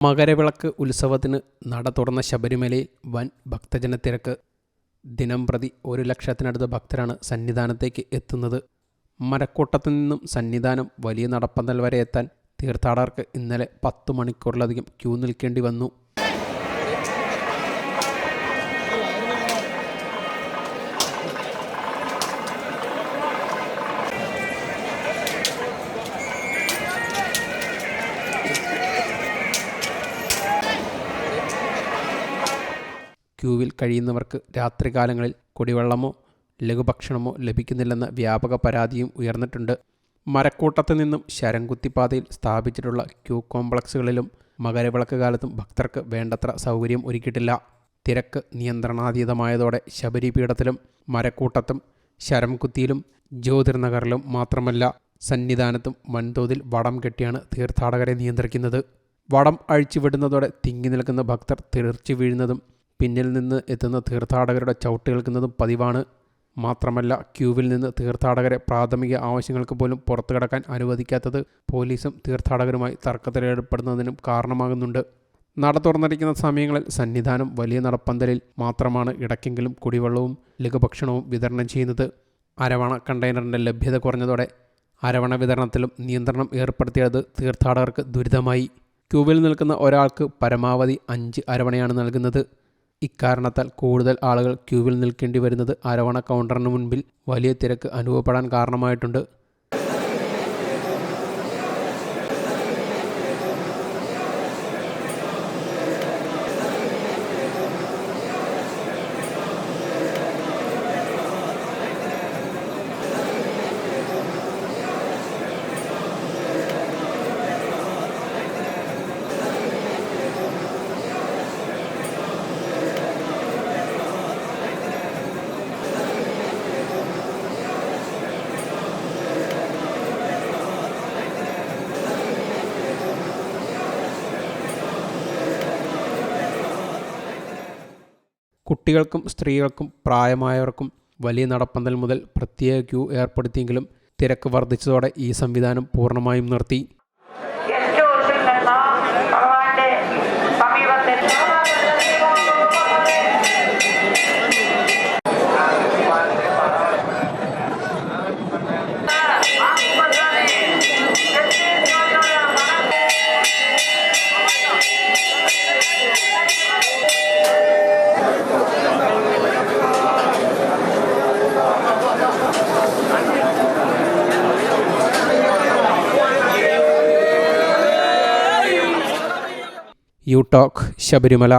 മകരവിളക്ക് ഉത്സവത്തിന് നട തുറന്ന ശബരിമലയിൽ വൻ ഭക്തജനത്തിരക്ക് ദിനം പ്രതി ഒരു ലക്ഷത്തിനടുത്ത് ഭക്തരാണ് സന്നിധാനത്തേക്ക് എത്തുന്നത്. മരക്കൂട്ടത്തു നിന്നും സന്നിധാനം വലിയ നടപ്പന്തൽ വരെ എത്താൻ തീർത്ഥാടകർക്ക് ഇന്നലെ പത്തു മണിക്കൂറിലധികം ക്യൂ നിൽക്കേണ്ടി വന്നു. ക്യൂവിൽ കഴിയുന്നവർക്ക് രാത്രികാലങ്ങളിൽ കുടിവെള്ളമോ ലഘുഭക്ഷണമോ ലഭിക്കുന്നില്ലെന്ന വ്യാപക പരാതിയും ഉയർന്നിട്ടുണ്ട്. മരക്കൂട്ടത്തു നിന്നും ശരംകുത്തിപ്പാതയിൽ സ്ഥാപിച്ചിട്ടുള്ള ക്യൂ കോംപ്ലക്സുകളിലും മകരവിളക്ക് കാലത്തും ഭക്തർക്ക് വേണ്ടത്ര സൗകര്യം ഒരുക്കിയിട്ടില്ല. തിരക്ക് നിയന്ത്രണാതീതമായതോടെ ശബരിപീഠത്തിലും മരക്കൂട്ടത്തും ശരംകുത്തിയിലും ജ്യോതിർനഗറിലും മാത്രമല്ല സന്നിധാനത്തും വൻതോതിൽ വടം കെട്ടിയാണ് തീർത്ഥാടകരെ നിയന്ത്രിക്കുന്നത്. വടം അഴിച്ചുവിടുന്നതോടെ തിങ്ങി നിൽക്കുന്ന ഭക്തർ തെറിച്ചു വീഴുന്നതും പിന്നിൽ നിന്ന് എത്തുന്ന തീർത്ഥാടകരുടെ ചവിട്ട് കേൾക്കുന്നതും പതിവാണ്. മാത്രമല്ല ക്യൂവിൽ നിന്ന് തീർത്ഥാടകരെ പ്രാഥമിക ആവശ്യങ്ങൾക്ക് പോലും പുറത്തു കടക്കാൻ അനുവദിക്കാത്തത് പോലീസും തീർത്ഥാടകരുമായി തർക്കത്തിലേർപ്പെടുന്നതിനും കാരണമാകുന്നുണ്ട്. നട തുറന്നിരിക്കുന്ന സമയങ്ങളിൽ സന്നിധാനം വലിയ നടപ്പന്തലിൽ മാത്രമാണ് ഇടയ്ക്കെങ്കിലും കുടിവെള്ളവും ലഘുഭക്ഷണവും വിതരണം ചെയ്യുന്നത്. അരവണ കണ്ടെയ്നറിന്റെ ലഭ്യത കുറഞ്ഞതോടെ അരവണ വിതരണത്തിലും നിയന്ത്രണം ഏർപ്പെടുത്തിയത് തീർത്ഥാടകർക്ക് ദുരിതമായി. ക്യൂവിൽ നിൽക്കുന്ന ഒരാൾക്ക് പരമാവധി അഞ്ച് അരവണയാണ് നൽകുന്നത്. ഇക്കാരണത്താൽ കൂടുതൽ ആളുകൾ ക്യൂവിൽ നിൽക്കേണ്ടി വരുന്നത് അരവണ കൗണ്ടറിന് മുൻപിൽ വലിയ തിരക്ക് അനുഭവപ്പെടാൻ കാരണമായിട്ടുണ്ട്. കുട്ടികൾക്കും സ്ത്രീകൾക്കും പ്രായമായവർക്കും വലിയ നടപ്പന്തൽ മുതൽ പ്രത്യേക ക്യൂ ഏർപ്പെടുത്തിയെങ്കിലും തിരക്ക് വർദ്ധിച്ചതോടെ ഈ സംവിധാനം പൂർണമായും നിർത്തി. You talk Sabarimala